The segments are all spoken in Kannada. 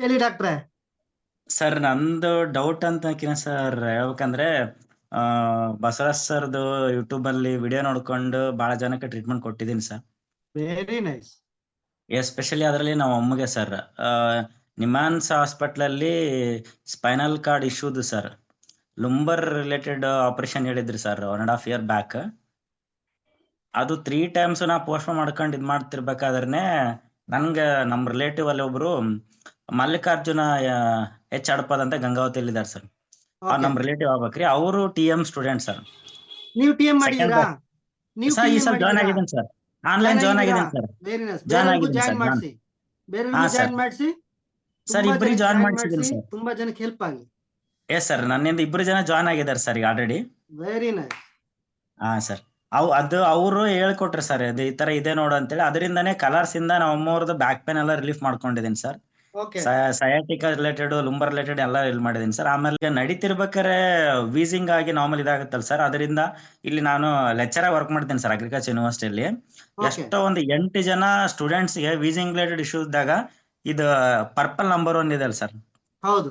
ಹೇಳಿ ಡಾಕ್ಟ್ರೆ. ಸರ್ ನಂದು ಡೌಟ್ ಅಂತಕಿನ ಸರ್ ಹೇಳ್ಬೇಕಂದ್ರೆ ಆ ಬಸವರಾಜ್ ಸರ್ದು ಯೂಟ್ಯೂಬ್ ಅಲ್ಲಿ ವಿಡಿಯೋ ನೋಡ್ಕೊಂಡು ಬಹಳ ಜನಕ್ಕೆ ಟ್ರೀಟ್ಮೆಂಟ್ ಕೊಟ್ಟಿದ್ದೀನಿ ಸರ್. ವೆರಿ ನೈಸ್ ಎಸ್ಪೆಷಲಿ ಅದರಲ್ಲಿ ನಮ್ಮ ಅಮ್ಮಗೆ ಸರ್ ನಿಮಾನ್ಸ್ ಹಾಸ್ಪಿಟಲ್ ಅಲ್ಲಿ ಸ್ಪೈನಲ್ ಕಾರ್ಡ್ ಇಶ್ಯೂದು ಸರ್. ಲುಂಬರ್ ರಿಲೇಟೆಡ್ ಆಪರೇಷನ್ ಹೇಳಿದ್ರಿ sir one and half year back ಅದು ತ್ರೀ ಟೈಮ್ಸ್ ನಾ ಪೋಸ್ಟ್ ಮಾಡ್ಕೊಂಡು ಇದ್ ಮಾಡ್ತಿರ್ಬೇಕಾದ್ರೆ ನನ್ಗೆ ನಮ್ಮ ರಿಲೇಟಿವ್ ಅಲ್ಲಿ ಒಬ್ರು ಮಲ್ಲಿಕಾರ್ಜುನ ಎಚ್ ಹಡಪದ್ ಅಂತ ಗಂಗಾವತಿ ಇದಾರೆ ಸರ್. ಅವ್ರು ನಮ್ ರಿಲೇಟಿವ್ ಆಗ್ಬೇಕ್ರಿ. ಅವರು ಟಿ ಎಂ ಸ್ಟೂಡೆಂಟ್ ಸರ್. ನೀವು ಟಿ ಎಂ ಮಾಡಿದೀರಾ ನೀವು ಸರ್ ಈ ಸರ್ ಜಾಯ್ನ್ ಆಗಿದ್ದೀನಿ ಸರ್. ಆನ್ಲೈನ್ ಜಾಯ್ನ್ ಆಗಿದ್ದೀನಿ ಸರ್. ಆಗಿದ್ದೀನಿ ಜಾಯಿನ್ ಮಾಡಿಸಿ. ಹಾ, sir. ಸರ್. ಇಬ್ಬರಿಗೆ ಜಾಯ್ನ್ ಮಾಡಿಸಿದ್ದೀನಿ ಸರ್. ತುಂಬಾ ಜನಕ್ಕೆ ಹೆಲ್ಪ್ ಆಗಿ ಎಸ್ ಸರ್ ನನ್ನಿಂದ ಇಬ್ರು ಜನ ಜಾಯ್ನ್ ಆಗಿದ್ದಾರೆ ಸರ್ ಈಗ ಆಲ್ರೆಡಿ ವೆರಿ ನೈಸ್ ಹಾ ಸರ್. ಅವ್ ಅದು ಅವರು ಹೇಳ್ಕೊಟ್ರು ಸರ್. ಅದು ಈ ತರ ಇದೆ ನೋಡು ಅಂತೇಳಿ. ಅದರಿಂದಾನೇ ಕಲರ್ಸ್ ಇಂದ ಅಮ್ಮವ್ರದ್ದು ಬ್ಯಾಕ್ ಪೇನ್ ಎಲ್ಲ ರಿಲೀಫ್ ಮಾಡ್ಕೊಂಡಿದ್ದೀನಿ sir. Sciatica related lumbar related ಎಲ್ಲ ಇಲ್ಲಿ ಮಾಡಿದೀನಿ ಸರ್. ಆಮೇಲೆ ನಡೀತಿರ್ಬೇಕಾರೆ ವೀಸಿಂಗ್ ಆಗಿ ನಾರ್ಮಲ್ ಇದಾಗುತ್ತಲ್ಲ ಸರ್. ಅದರಿಂದ ಇಲ್ಲಿ ನಾನು ಲೆಕ್ಚರ್ ವರ್ಕ್ ಮಾಡ್ತೀನಿ ಸರ್ ಅಗ್ರಿಕಲ್ಚರ್ ಯೂನಿವರ್ಸಿಟಿಯಲ್ಲಿ ಎಷ್ಟೋ ಒಂದು ಎಂಟು ಜನ ಸ್ಟೂಡೆಂಟ್ಸ್ಗೆ ವೀಸಿಂಗ್ ರಿಲೇಟೆಡ್ ಇಶ್ಯೂ ಇದ್ದಾಗ ಇದು ಪರ್ಪಲ್ ನಂಬರ್ ಒನ್ ಇದೆ ಅಲ್ಲ ಸರ್. ಹೌದು.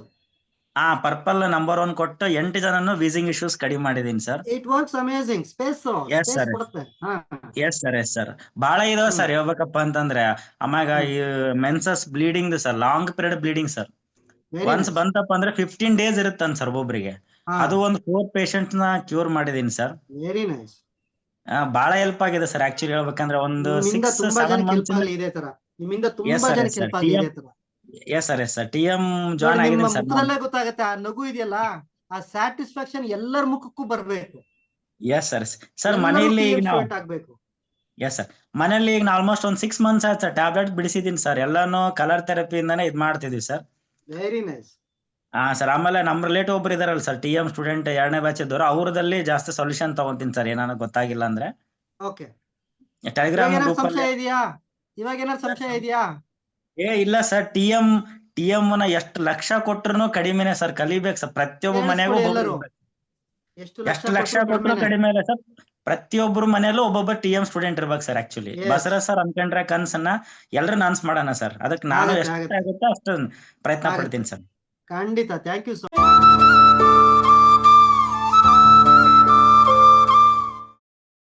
ಆ ಪರ್ಪಲ್ ನಂಬರ್ ಒನ್ ಕೊಟ್ಟು ಎಂಟು ಜನನು ವೀಸಿಂಗ್ ಇಶ್ಯೂಸ್ ಕಡಿಮೆ ಮಾಡಿದೀನಿ sir. It works amazing space Yes, sir. Yes sir yes sir. ಬಾಳ ಇದಾವ ಸರ್ ಹೇಳ್ಬೇಕಪ್ಪ ಅಂತಂದ್ರೆ. ಆಮ್ಯಾಗ ಈ menses bleeding sir long period bleeding sir. Once ಬಂತಪ್ಪ ಅಂದ್ರೆ ಫಿಫ್ಟೀನ್ ಡೇಸ್ ಇರುತ್ತನ್ ಸರ್ ಒಬ್ಬೊಬ್ರಿಗೆ. ಅದು ಒಂದು ಫೋರ್ ಪೇಷಂಟ್ನ ಕ್ಯೂರ್ ಮಾಡಿದೀನಿ ಸರ್. ವೆರಿ ನೈಸ್ ಬಹಳ ಹೆಲ್ಪ್ ಆಗಿದೆ ಸರ್ ಆಕ್ಚುಲಿ ಹೇಳ್ಬೇಕಂದ್ರೆ ಒಂದು ಸಿಕ್ಸ್ ಸೆವೆನ್ ಮಂತ್ಸ್ ಇದೇ ತರ. ನಿಮ್ಮಿಂದ ತುಂಬಾ ಜನಕ್ಕೆ. ಹೆಲ್ಪ್ ಇದೇ ತರ. Yes sir yes sir T M join ಆಗಿದ್ದೀನಿ ಸರ್ ಮುಖದಲ್ಲೇ ಗೊತ್ತಾಗತ್ತೆ ಆ ನಗು ಇದೆಯಲ್ಲ ಆ ಸ್ಯಾಟಿಸ್ಫ್ಯಾಕ್ಷನ್ ಎಲ್ಲರ ಮುಖಕ್ಕೂ ಬರ್ಬೇಕು. ಎಸ್ ಸರ್ ಸರ್ ಮನೆಯಲ್ಲಿ ನಾವು ಆಗ್ಬೇಕು. ಎಸ್ ಸರ್ ಮನೇಲಿ ಈಗ ಆಲ್ಮೋಸ್ಟ್ ಒಂದ್ ಸಿಕ್ಸ್ ಮಂತ್ಸ್ ಆಯ್ತು ಸರ್ ಟ್ಯಾಬ್ಲೆಟ್ ಬಿಡಿಸಿದೀನಿ ಸರ್ ಎಲ್ಲಾನು ಕಲರ್ ಥೆರಪಿಯಿಂದಾನೇ ಇದ್ ಮಾಡ್ತಿದೀವಿ ಸರ್ ವೆರಿ ನೈಸ್ ಹಾ ಸರ್ ಆಮೇಲೆ ನಮ್ ರಿಲೇಟಿವ್ ಒಬ್ರು ಇದಾರಲ್ಲ ಸರ್ ಟಿ ಎಂ ಸ್ಟೂಡೆಂಟ್ ಎರಡನೇ ಬ್ಯಾಚ್ ಇದ್ದವರು. ಅವ್ರದಲ್ಲಿ ಜಾಸ್ತಿ ಸೊಲ್ಯೂಷನ್ ತಗೊಂತೀನಿ ಸರ್ ಏನಾನ ಗೊತ್ತಾಗಿಲ್ಲ ಅಂದ್ರೆ. ಓಕೆ ಟೆಲಿಗ್ರಾಮ್ ಗ್ರೂಪ್ ಅಲ್ಲಿ ಸಂಶಯ ಇದೆಯಾ? ಇವಾಗ ಏನಾದ್ರು ಸಂಶಯ ಇದೆಯಾ? ಏ ಇಲ್ಲ sir T M T M ನ ಎಷ್ಟು ಲಕ್ಷ ಕೊಟ್ರು ಕಡಿಮೆನೆ ಸರ್ ಕಲಿಬೇಕು ಸರ್ ಪ್ರತಿಯೊಬ್ಬ ಮನೆಗೂ. ಎಷ್ಟು ಲಕ್ಷ ಕೊಟ್ರು ಕಡಿಮೆ ಇಲ್ಲ ಸರ್ ಪ್ರತಿಯೊಬ್ಬರು ಮನೆಯಲ್ಲೂ ಒಬ್ಬೊಬ್ಬ ಟಿ ಎಂ ಸ್ಟೂಡೆಂಟ್ ಇರ್ಬೇಕು ಸರ್ ಆಕ್ಚುಲಿ ಬಸರ ಸರ್ ಅನ್ಕೊಂಡ್ರೆ ಕನ್ಸನ್ನ ಎಲ್ರು ನಾನ್ಸ್ ಮಾಡೋಣ ಸರ್ ಅದಕ್ಕೆ ನಾನು ಎಷ್ಟು ಆಗತ್ತೆ. ಅಷ್ಟು ಪ್ರಯತ್ನ ಪಡ್ತೀನಿ ಸರ್ ಖಂಡಿತ ಥ್ಯಾಂಕ್ ಯು